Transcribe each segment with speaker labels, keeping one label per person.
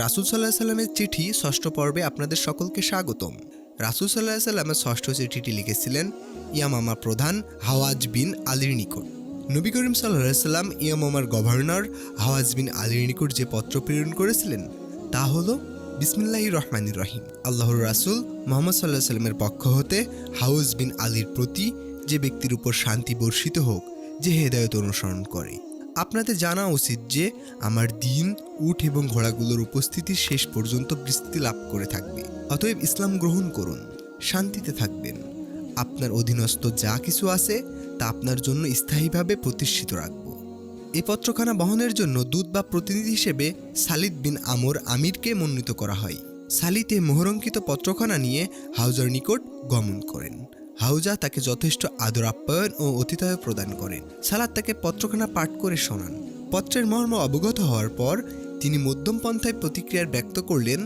Speaker 1: রাসুল সাল্লাহ সাল্লামের চিঠি ষষ্ঠ পর্বে আপনাদের সকলকে স্বাগতম। রাসুল সাল্লাহ সাল্লামের ষষ্ঠ চিঠিটি লিখেছিলেন ইয়ামামা প্রধান হাওয়াজ বিন আলীর নিকট। নবী করিম সাল্লাহ সাল্লাম ইয়ামামার গভর্নর হাওয়াজ বিন আলীর নিকট যে পত্র প্রেরণ করেছিলেন, তা হল বিসমিল্লাহ রহমানির রহিম। আল্লাহর রাসুল মোহাম্মদ সাল্লাহ সাল্লামের পক্ষ হতে হাউজ বিন আলীর প্রতি যে ব্যক্তির উপর শান্তি বর্ষিত হোক, যে হেদায়ত অনুসরণ করে। আপনাদের জানা উচিত যে আমার দিন, উঠ এবং ঘোড়াগুলোর উপস্থিতি শেষ পর্যন্ত বিস্তৃতি লাভ করে থাকবে। অতএব ইসলাম গ্রহণ করুন, শান্তিতে থাকবেন। আপনার অধীনস্থ যা কিছু আছে, তা আপনার জন্য স্থায়ীভাবে প্রতিষ্ঠিত রাখব। এ পত্রখানা বহনের জন্য দূত বা প্রতিনিধি হিসেবে সালিদ বিন আমর আমিরকে মনোনীত করা হয়। সালিতে মোহরঙ্কিত পত্রখানা নিয়ে হাউজার নিকট গমন করেন। হাউজা তাকে যথেষ্ট আদর আপ্যায়ন ও অতিথয় প্রদান করেন। সালাদ তাকে পত্রখানা পাঠ করে শোনান। পত্রের মর্ম অবগত হওয়ার পর তিনি মধ্যম পন্থায় প্রতিক্রিয়ার ব্যক্ত করলেন,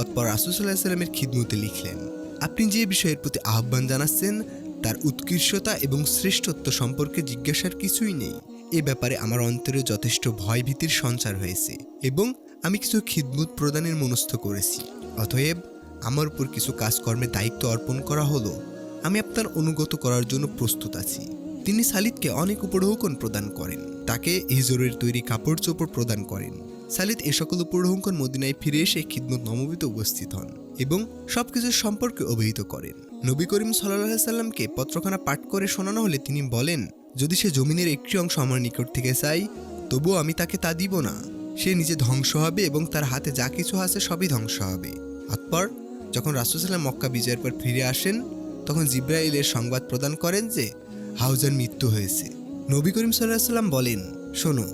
Speaker 1: অতপর রাসুসাল্লাহ সাল্লামের খিদমতে লিখলেন, আপনি যে বিষয়ের প্রতি আহ্বান জানাচ্ছেন, তার উৎকৃষ্টতা এবং শ্রেষ্ঠত্ব সম্পর্কে জিজ্ঞাসার কিছুই নেই। এ ব্যাপারে আমার অন্তরে যথেষ্ট ভয় ভীতির সঞ্চার হয়েছে এবং আমি কিছু খিদমত প্রদানের মনস্থ করেছি। অতএব আমার উপর কিছু কাজকর্মের দায়িত্ব অর্পণ করা হলো। আমি আপনার অনুগত করার জন্য প্রস্তুত আছি। তিনি সালিদকে অনেক উপঢৌকন প্রদান করেন। তাকে হিজরের তৈরি কাপড় চোপড় প্রদান করেন। সালিদ এ সকল উপঢৌকন মদিনায় ফিরে এসে খিদমত নমবিতে উপস্থিত হন এবং সবকিছুর সম্পর্কে অভিহিত করেন। নবী করিম সাল্লাহ সাল্লামকে পত্রখানা পাঠ করে শোনানো হলে তিনি বলেন, যদি সে জমিনের একটি অংশ আমার নিকট থেকে চাই, তবুও আমি তাকে তা দিব না। সে নিজে ধ্বংস হবে এবং তার হাতে যা কিছু আছে সবই ধ্বংস হবে। অতপর যখন রাসুসাল্লাম মক্কা বিজয়ের পর ফিরে আসেন, তখন জিব্রাইলের সংবাদ প্রদান করেন যে, হাউজার মৃত্যু হয়েছে। নবী করিম সাল্লাম বলেন, শোনো,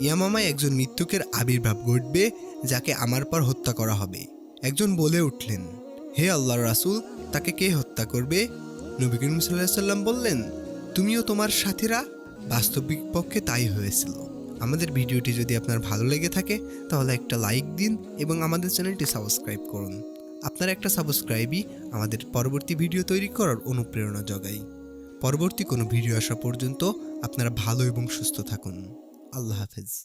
Speaker 1: ইয়ামামায় একজন মৃত্যুকের আবির্ভাব ঘটবে যাকে আমার পর হত্যা করা হবে। একজন বলে উঠলেন, হে আল্লাহ রাসূল, তাকে কে হত্যা করবে? নবী করিম সাল্লাহ সাল্লাম বললেন, তুমিও তোমার সাথীরা? বাস্তবিক পক্ষে তাই হয়েছিল। আমাদের ভিডিওটি যদি আপনার ভালো লেগে থাকে, তাহলে একটা লাইক দিন এবং আমাদের চ্যানেলটি সাবস্ক্রাইব করুন। আপনার একটা সাবস্ক্রাইবই আমাদের পরবর্তী ভিডিও তৈরি করার অনুপ্রেরণা যোগায়। পরবর্তী কোনো ভিডিও আসা পর্যন্ত আপনারা ভালো এবং সুস্থ থাকুন। আল্লাহ হাফেজ।